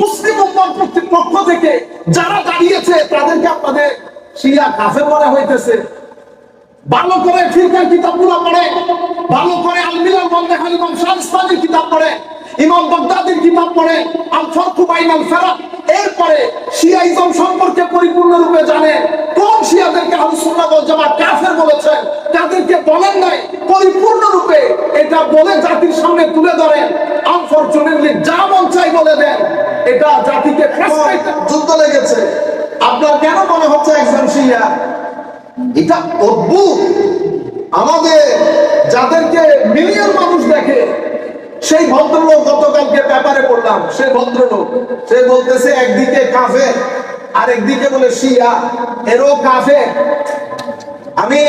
মুসলিম উম্মার পক্ষ থেকে যারা দাঁড়িয়েছে, তাদেরকে আপনাদের শিয়া কাফের মনে হইতেছে। ভালো করে ফিরকার কিতাবগুলো পড়ে, ভালো করে আল মিলাল ইমাম শাহস্তানির কিতাব পড়ে, ইমাম কিতাব পড়ে, আল ফারকু বাইনাল ফারাক এরপরে শিয়াইজম সম্পর্কে পরিপূর্ণরূপে জানে কোন শিয়াদেরকে জামাত কাফের বলেছেন, তাদেরকে বলেন নাই, পরিপূর্ণরূপে এটা বলে জাতির সামনে তুলে ধরেন আনফরচুনেটলি যা মন চাই বলে দেন। এটা জাতিকে যুদ্ধ লেগেছে। আপনার কেন মনে হচ্ছে একজন শিয়া? এটা অদ্ভুত। আমাদের যাদেরকে মিলিয়ন মানুষ দেখে সেই ভদ্রলোক গতকালকে ব্যাপারে পড়লাম সেই ভদ্রলোক। সে বলতেছে একদিকে কাফে আর একদিকে বলে শিয়া। এরও কাফে আমি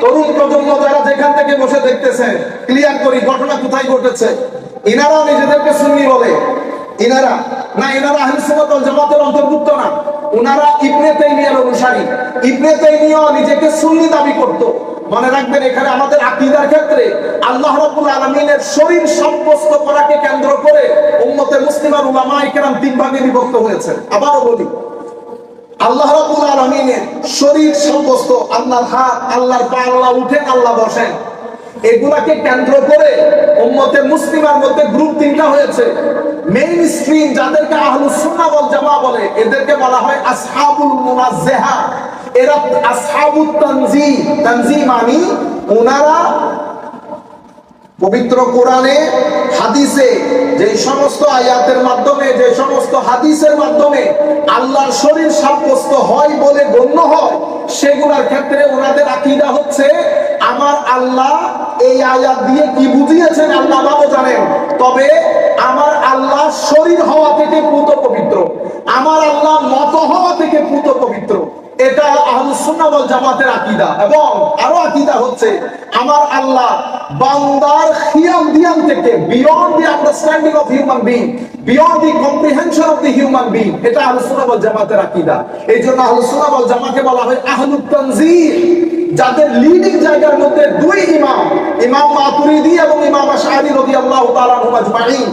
তরুণ প্রজন্ম যারা যেখান থেকে বসে দেখতেছেন ক্লিয়ার করি ঘটনা কোথায় ঘটেছে। ইনারা নিজেদেরকে সুন্নি বলে। ইনারা না ইনারা আহলে সুন্নাত ওয়াল জামাতের অন্তর্ভুক্ত না। উনারা ইবনে তাইমিয়ার অনুসারী। ইবনে তাইমিয়া নিজেকে সুন্নি দাবি করত। মনে রাখবেন, এখানে আমাদের আকীদার ক্ষেত্রে আল্লাহ রাব্বুল আলামিনের শরীর সাব্যস্ত করাকে কেন্দ্র করে উম্মতে মুসলিমার উলামায়ে কেরাম তিন ভাগে বিভক্ত হয়েছে আবারও বলি, আল্লাহ রাব্বুল আলামিনের শরীর সাব্যস্ত, আল্লাহর হাত, আল্লাহর পা, আল্লাহ উঠেন আল্লাহ বসেন। এগুলাকে কেন্দ্র করে উম্মতে মুসলিমার মধ্যে গ্রুপ তিনটা হয়েছে। মেইন স্ট্রিম যাদেরকে আহলুস সুন্নাহ ওয়াল জামা বলে, এদেরকে বলা হয় আসহাবুল মুনাজ্জাহা। এরা আসহাবুত তানজি তানজি মানে ওনারা পবিত্র কোরআনে, হাদিসে যে সমস্ত আয়াতের মাধ্যমে যে সমস্ত হাদিসের মাধ্যমে আল্লাহর শরীর সাব্যস্ত হয় বলে গণ্য হয়, সেগুলোর ক্ষেত্রে ওনাদের আকীদা হচ্ছে, আমার আল্লাহ এই আয়াত দিয়ে কি বুঝিয়েছেন আল্লাহ ভালো জানেন। তবে আমার আল্লাহ শরীর হওয়া থেকে পুত পবিত্র। আমার আল্লাহ মত হওয়া থেকে পুত পবিত্র। এটা জামাতের এবং আরও হচ্ছে, আমার আল্লাহ দিয়ান থেকে the understanding of human being the comprehension of the human being এটা জামাতের বলা হয় আহলুত যাদের লিডিং জায়গার মধ্যে দুই ইমাম ইমাম মাতুরিদি এবং ইমাম আশআরি রাদিয়াল্লাহু তাআলা আনহুম আজমাইন,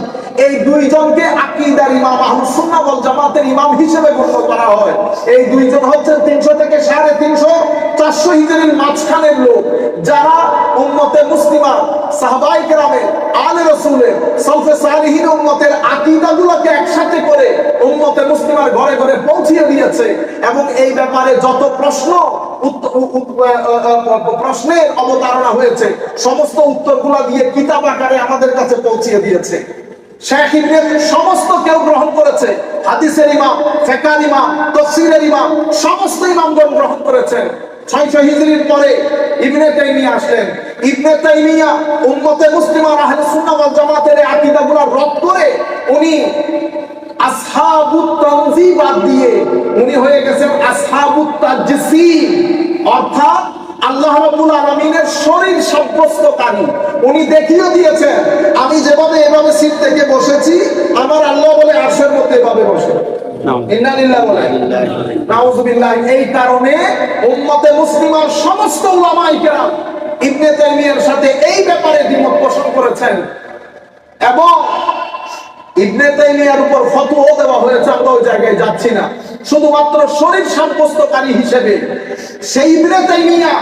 এই দুইজনকে আকীদার ইমাম আহলুস সুন্নাহ ওয়াল জামাতের ইমাম হিসেবে গণ্য করা হয়। এই দুইজন হচ্ছেন 300 থেকে 350 400 হিজরির মাঝখানের লোক, যারা উম্মতে মুসলিমা, সাহাবাই গ্রামে আলে রসুলের সালফে সালিহিন উম্মতের আকীদাগুলোকে একসাথে করে উম্মতে মুসলিমার ঘরে ঘরে পৌঁছিয়ে দিয়েছে। এবং এই ব্যাপারে যত প্রশ্ন প্রশ্নের অবতারণা হয়েছে। সমস্ত উত্তরগুলো দিয়ে কিতাব আকারে আমাদের কাছে পৌঁছিয়ে দিয়েছে। সমস্ত কেউ গ্রহণ করেছে। হাদিসের ইমাম, ফেকার ইমাম, তফসিরের ইমাম, সমস্ত ইমামগণ গ্রহণ করেছেন পরে ইবনে তাইমিয়া আসলেন। ইবনে তাইমিয়া উম্মতে মুসলিমার আহলে সুন্নাহ ওয়াল জামাতের আকীদাগুলো রদ করে উনি আসহাবুত দিয়ে উনি হয়ে গেছেন আসহাবুত তাজসিম অর্থাৎ আল্লাহ রাব্বুল আলামিনের শরীর সাব্যস্তকারী। উনি দেখিয়ে দিয়েছেন আমি যেভাবে এভাবে সিট থেকে বসেছি আমার আল্লাহ বলে আরশের মধ্যে এভাবে বসে। এই কারণে উম্মতে মুসলিমার সমস্ত উলামায়ে ইবনে তাইমিয়ার সাথে এই ব্যাপারে দ্বিমত পোষণ করেছেন। এবং ইবনে তাইমিয়ার উপর ফতোয়া দেওয়া হয়েছে আমরা ওই জায়গায় যাচ্ছি না। শুধুমাত্র শরীর সাব্যস্তকারী হিসেবে। সেই ইবনে তাইমিয়া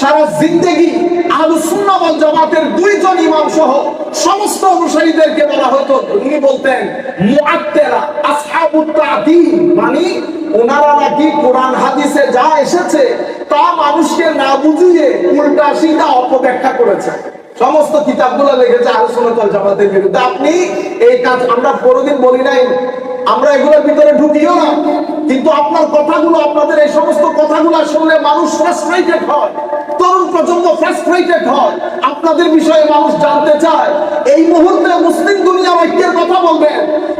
সারা জিন্দেগি আহলুস সুন্নাহ ওয়াল জামাতের দুইজন ইমাম সহ সমস্ত অনুসারীদেরকে বলা হতো। উনি বলতেন মুআত্তালা আসহাবুত তা'দিল মানে ওনারা নাকি কোরআন, হাদিসে যা এসেছে তা মানুষকে না বুঝিয়ে উল্টা সিধা অপব্যাখ্যা করেছে। সমস্ত কিতাবগুলো লিখেছে আলোচনা চল জামাতের বিরুদ্ধে। আপনি এই কাজ আমরা কোনোদিন বলি নাই। আমরা এগুলোর ভিতরে ঢুকিও না। কিন্তু আপনার কথাগুলো, আপনাদের এই সমস্ত কথাগুলো শুনলে মানুষ ফ্রাস্ট্রেটেড হয়। তরুণ প্রজন্ম ফ্রাস্ট্রেটেড হয়। আপনাদের বিষয়ে মানুষ জানতে চায়, এই মুহূর্তে মুসলিম দুনিয়া ঐক্যের কথা বলবেন,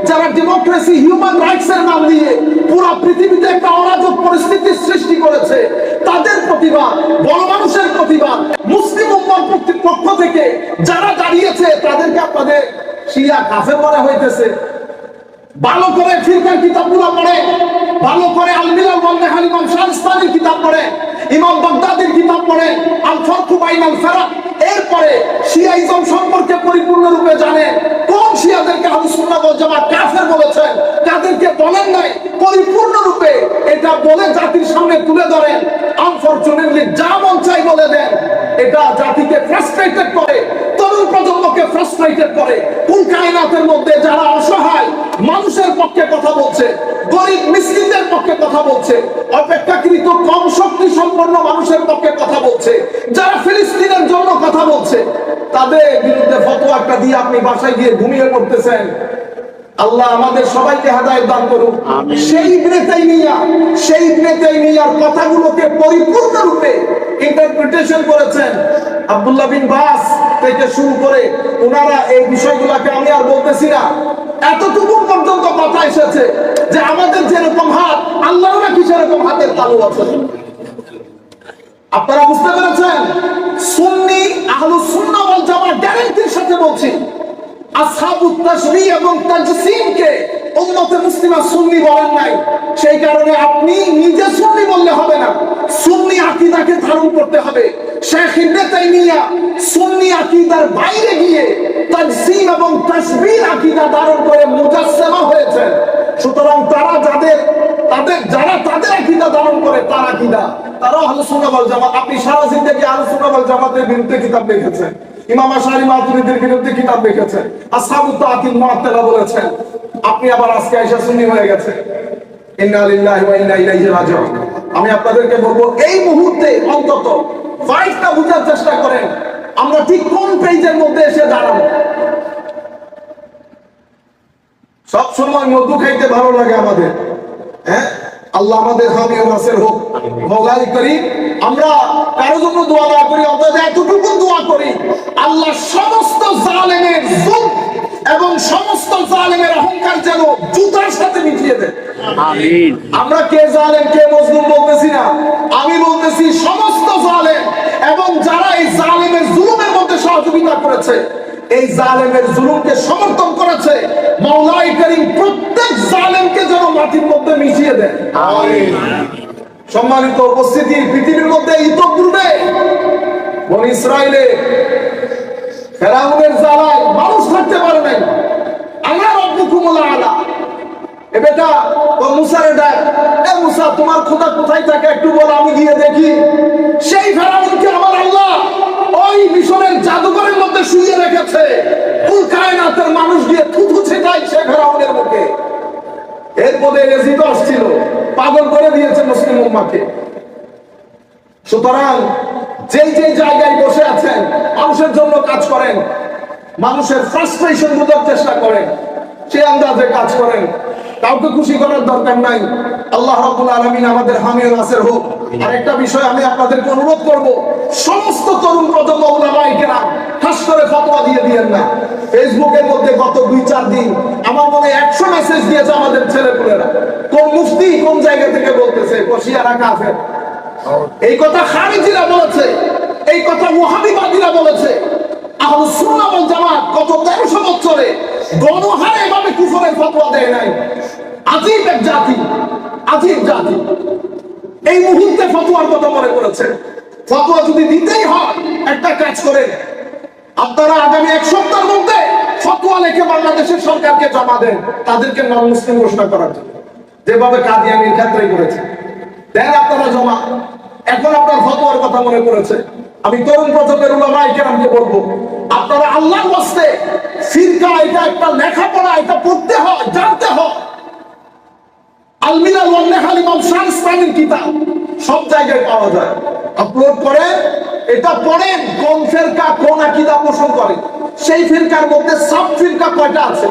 যারা ডেমোক্রেসি হিউম্যান রাইটস এর নাম দিয়ে পুরো পৃথিবীতে একটা অরাজক পরিস্থিতির সৃষ্টি করেছে, তাদের প্রতিবাদ, বড় মানুষের প্রতিবাদ, মুসলিম উম্মার পক্ষ থেকে যারা দাঁড়িয়েছে, তাদেরকে আপনাদের শিয়া কাফের মনে হইতেছে। ভালো করে ফিরকার কিতাবগুলো পড়ে, ভালো করে আল মিলাল ইমাম শাহস্তানির কিতাব পড়ে, ইমাম বাগদাদির কিতাব পড়ে আল ফারকু বাইনাল ফারাক এরপরে শিয়াইজম সম্পর্কে পরিপূর্ণরূপে জানে। কোন শিয়াদেরকে সুন্নাহ ওয়াল জামাত কাফের বলেছেন? তাদেরকে বলেন নাই, পরিপূর্ণ রূপে এটা বলে জাতির সামনে তুলে ধরেন। আনফরচুনেটলি যা মন চাই বলে দেন। এটা জাতিকে ফ্রাস্ট্রেটেড করে, তরুণ প্রজন্মকে ফ্রাস্ট্রেটেড করে। কোন কায়নাতের মধ্যে যারা অসহায় মানুষের পক্ষে কথা বলছে গরিব মিসকিনদের পক্ষে কথা বলছে অপেক্ষাকৃত কম শক্তি সম্পন্ন মানুষের পক্ষে কথা বলছে যারা ফিলিস্তিনের জন্য কথা বলছে তাদের বিরুদ্ধে ফতোয়া একটা দিয়ে আপনি বাসায় গিয়ে ঘুমিয়ে পড়তেছেন। আল্লাহ আমাদের সবাইকে হেদায়েত দান করুন সেই ইবনে তাইমিয়া সেই ইবনে তাইমিয়ার কথাগুলোকে পরিপূর্ণ রূপে ইন্টারপ্রিটেশন করেছেন। আব্দুল্লাহ বিন বাস থেকে শুরু করে ওনারা এই বিষয়গুলোকে আমি আর বলতেছি না। এতটুকু কথা এসেছে যে আমাদের যেরকম হাত, আল্লাহর নাকি সেরকম হাতের তালু আছে। আপনারা বুঝতে পেরেছেন? সুন্নি, আহলু সুন্নাহ ওয়াল জামাত গ্যারান্টির সাথে বলছি সুন্নি সেই কারণে আপনি নিজে সুন্নি বললে হবে না। সুন্নি আকীদাকে ধারণ করতে হবে। শেখ ইবনে তাইমিয়া সুন্নি আকীদার বাইরে গিয়ে তাজসিম এবং তাশবিহ আকীদা ধারণ করে মুজাসসিমা হয়েছে সুতরাং তারা যাদের, তাদের, যারা তাদের আকীদা ধারণ করে তার আকীদা তারাও সুন্নাহ ওয়াল জামাত। আপনি সারা জিন্দেগি আহলে সুন্নাহ ওয়াল জামাতের বিরুদ্ধে কিতাব লিখেছেন। ইমাম আশারি মাতুরিদের কিতাব লিখেছেন। বলেছেন, আপনি আবার আজকে আয়েশা সুন্নি হয়ে গেছে ইন্না লিল্লাহি ওয়া ইন্না ইলাইহি রাজিউন। আমি আপনাদেরকে বলব, এই মুহূর্তে অন্তত ফাইটটা বোঝার চেষ্টা করেন। আমরা ঠিক কোন পেজের মধ্যে এসে দাঁড়াবো? সব সময় মধু খাইতে ভালো লাগে আমাদের। হ্যাঁ? আল্লাহ আমাদের হামি ও নাসের হোক। মৌলাই করি। আমরা কারও জন্য দোয়া না করি অন্তত এতটুকু দোয়া করি। আল্লাহ সমস্ত জালেমের জুল এবং সমস্ত জালেমের অহংকার যেন জুতার সাথে মিটিয়ে দেয়। আমরা কে জালেম কে মজলুম বলতেছি না। আমি বলতেছি সমস্ত জালেম এবং যারা এই সহযোগিতা করেছে এই জালেমের জুলুমকে সমর্থন করেছে মাওলাই করিম প্রত্যেক জালেমকে যেন মাটির মধ্যে মিশিয়ে দেয়। সম্মানিত উপস্থিতি পৃথিবীর মধ্যে ইতপূর্বে বন ইসরায়েলে ফেরাউনের জ্বালায় মানুষ থাকতে পারে নাই। আল্লাহ রব্বুকুমুল আলা। এ বেটা ও মুসারে ডাক এ মুসা তোমার খোদা কোথায় থাকে একটু বল আমি গিয়ে দেখি। সেই ফেরাউনকে আমার শুয়ে রেখেছে। কুল কায়নাতের মানুষ গিয়ে থুথু ছেটায় সে ফেরাউনের মুখে। এরপরে রেজিট আসছিল, পাগল করে দিয়েছে মুসলিম উম্মাকে। সুতরাং যেই যেই জায়গায় বসে আছেন, মানুষের জন্য কাজ করেন, মানুষের ফ্রাস্ট্রেশন বোঝার চেষ্টা করেন, সে আন্দাজে কাজ করেন। কাউকে খুশি করার দরকার নাই। আল্লাহ রাব্বুল আলামিন আমাদের হামি ও নাসির হোক। আরেকটা বিষয় আমি আপনাদেরকে অনুরোধ করব, সমস্ত তরুণ প্রজন্ম উলামায়ে দিয়েন না। ফেসবুকের মধ্যে গত দুই, চার দিন আমার মনে একশো মেসেজ দিয়েছে আমাদের ছেলেপুলেরা কোন মুফতি কোন জায়গা থেকে বলতেছে, বসিয়ারা কাফের। এই কথা খারিজিরা বলেছে, এই কথা ওয়াহাবিবাদীরা বলেছে। আহলে জামাত 1300 বছরে গণহারে এভাবে কুফরের ফতোয়া দেয় নাই। আজীব এক জাতি, আজীব জাতি। এই মুহূর্তে ফতোয়ার কথা মনে করেছে ফতোয়া যদি দিতেই হয়, একটা কাজ করেন আপনারা আগামী এক সপ্তাহের মধ্যে ফতোয়া লিখে বাংলাদেশের সরকারকে জমা দেন, তাদেরকে নন মুসলিম ঘোষণা করার জন্য। যেভাবে কাদিয়ানির ক্ষেত্রে করেছে। দেন আপনারা জমা। এখন আপনার ফতোয়ার কথা মনে করেছে আমি তরুণ প্রজন্মের উলামাই কেরামকে বলব, আপনারা আল্লাহর ওয়াস্তে ফিরকা, এটা একটা লেখাপড়া, এটা পড়তে হয়, জানতে হয়। আলমিরা ওয়ান্নেহাল ইমাম শাহ ইসলামের কিতাব সব জায়গায় পাওয়া যায়। আপলোড করে এটা পড়েন কোন ফেরকা কোন আকীদা পোষণ করে। সেই ফিরকার মধ্যে সব ফিরকা কয়টা আছে?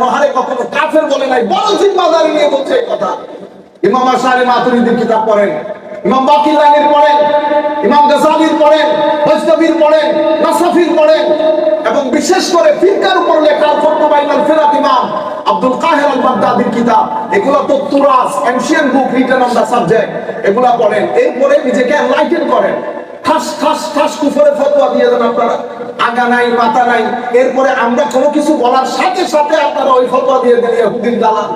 ফিরকা কখনো কাফের বলে নাই বড় জিম্মাদারি নিয়ে বলছে এই কথা। ইমাম আশারি মাতুরিদির কিতাব পড়েন। ইমাম বাকিল্লানির পড়েন ইমাম গাজালির পড়েন বৈষ্ণবীর পড়েন নাসাফির পড়েন এবং বিশেষ করে ফিরকার উপর লেখা ফতওয়া বাইনাল ফিরাত ইমাম আব্দুল কাহের আল বাগদাদির কিতাব। এগুলো তো তুরাস ancient book written on the subject এগুলা পড়েন। এরপরে নিজেকে এনলাইটেন করেন। ঠাস ঠাস ঠাস কুফরে ফতোয়া দিয়ে দেন আপনারা। আগা নাই, মাথা নাই। এরপরে আমরা কোনো কিছু বলার সাথে সাথে আপনারা ওই ফতোয়া দিয়ে দেন, ইহুদির দালাল।